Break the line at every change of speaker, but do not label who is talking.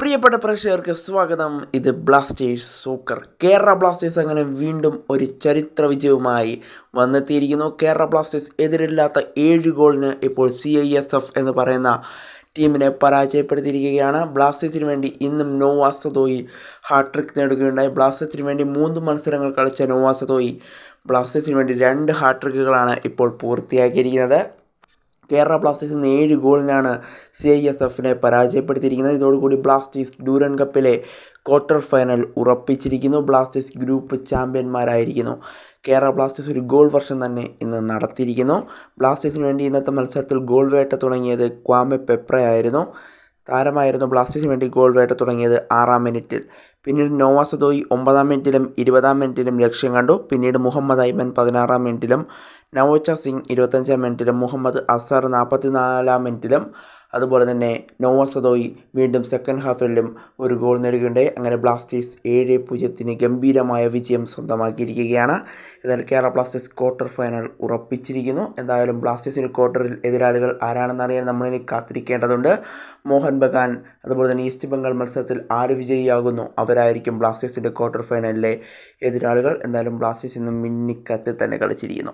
പ്രിയപ്പെട്ട പ്രേക്ഷകർക്ക് സ്വാഗതം. ഇത് ബ്ലാസ്റ്റേഴ്സ് സൂക്കർ. കേരള ബ്ലാസ്റ്റേഴ്സ് അങ്ങനെ വീണ്ടും ഒരു ചരിത്ര വിജയവുമായി വന്നെത്തിയിരിക്കുന്നു. കേരള ബ്ലാസ്റ്റേഴ്സ് എതിരില്ലാത്ത ഏഴ് ഗോളിന് ഇപ്പോൾ സി ഐ എസ് എഫ് എന്ന് പറയുന്ന ടീമിനെ പരാജയപ്പെടുത്തിയിരിക്കുകയാണ്. ബ്ലാസ്റ്റേഴ്സിന് വേണ്ടി ഇന്നും നോവാസ് ഹാട്രിക് നേടുകയുണ്ടായി. ബ്ലാസ്റ്റേഴ്സിന് വേണ്ടി മൂന്ന് മത്സരങ്ങൾ കളിച്ച നോവാസ് സതോയി ബ്ലാസ്റ്റേഴ്സിന് വേണ്ടി രണ്ട് ഹാട്രിക്കുകളാണ് ഇപ്പോൾ പൂർത്തിയാക്കിയിരിക്കുന്നത്. കേരള ബ്ലാസ്റ്റേഴ്സ് ഏഴ് ഗോളിനാണ് സി ഐ എസ് എഫിനെ പരാജയപ്പെടുത്തിയിരിക്കുന്നത്. ഇതോടുകൂടി ബ്ലാസ്റ്റേഴ്സ് ഡൂരൻ കപ്പിലെ ക്വാർട്ടർ ഫൈനൽ ഉറപ്പിച്ചിരിക്കുന്നു. ബ്ലാസ്റ്റേഴ്സ് ഗ്രൂപ്പ് ചാമ്പ്യന്മാരായിരിക്കുന്നു. കേരള ബ്ലാസ്റ്റേഴ്സ് ഒരു ഗോൾ വർഷം തന്നെ ഇന്ന് നടത്തിയിരിക്കുന്നു. ബ്ലാസ്റ്റേഴ്സിന് വേണ്ടി ഇന്നത്തെ മത്സരത്തിൽ ഗോൾ വേട്ട തുടങ്ങിയത് ക്വാമെ പെപ്രയായിരുന്നു താരമായിരുന്നു ബ്ലാസ്റ്റേഴ്സിന് വേണ്ടി ഗോൾ വേട്ട തുടങ്ങിയത് ആറാം മിനിറ്റിൽ. പിന്നീട് നോവാസദോയി ഒമ്പതാം മിനിറ്റിലും ഇരുപതാം മിനിറ്റിലും ലക്ഷ്യം കണ്ടു. പിന്നീട് മുഹമ്മദ് ഐമൻ പതിനാറാം മിനിറ്റിലും നവോച്ച സിംഗ് ഇരുപത്തഞ്ചാം മിനിറ്റിലും മുഹമ്മദ് അസർ നാൽപ്പത്തിനാലാം മിനിറ്റിലും അതുപോലെ തന്നെ നോവ സദോയി വീണ്ടും സെക്കൻഡ് ഹാഫിലും ഒരു ഗോൾ നേടുകയുണ്ടായി. അങ്ങനെ ബ്ലാസ്റ്റേഴ്സ് ഏഴ് പൂജ്യത്തിന് ഗംഭീരമായ വിജയം സ്വന്തമാക്കിയിരിക്കുകയാണ്. എന്നാൽ കേരള ബ്ലാസ്റ്റേഴ്സ് ക്വാർട്ടർ ഫൈനൽ ഉറപ്പിച്ചിരിക്കുന്നു. എന്തായാലും ബ്ലാസ്റ്റേഴ്സിന് ക്വാർട്ടറിൽ എതിരാളികൾ ആരാണെന്നറിയാൻ നമ്മളിനി കാത്തിരിക്കേണ്ടതുണ്ട്. മോഹൻ ബഗാൻ അതുപോലെ തന്നെ ഈസ്റ്റ് ബംഗാൾ മത്സരത്തിൽ ആര് വിജയിയാകുന്നു? അവരായിരിക്കും ബ്ലാസ്റ്റേഴ്സിന്റെ ക്വാർട്ടർ ഫൈനലിലെ എതിരാളികൾ. എന്തായാലും ബ്ലാസ്റ്റേഴ്സ് ഇന്ന് മിന്നിക്കത്തിൽ തന്നെ കളിച്ചിരിക്കുന്നു.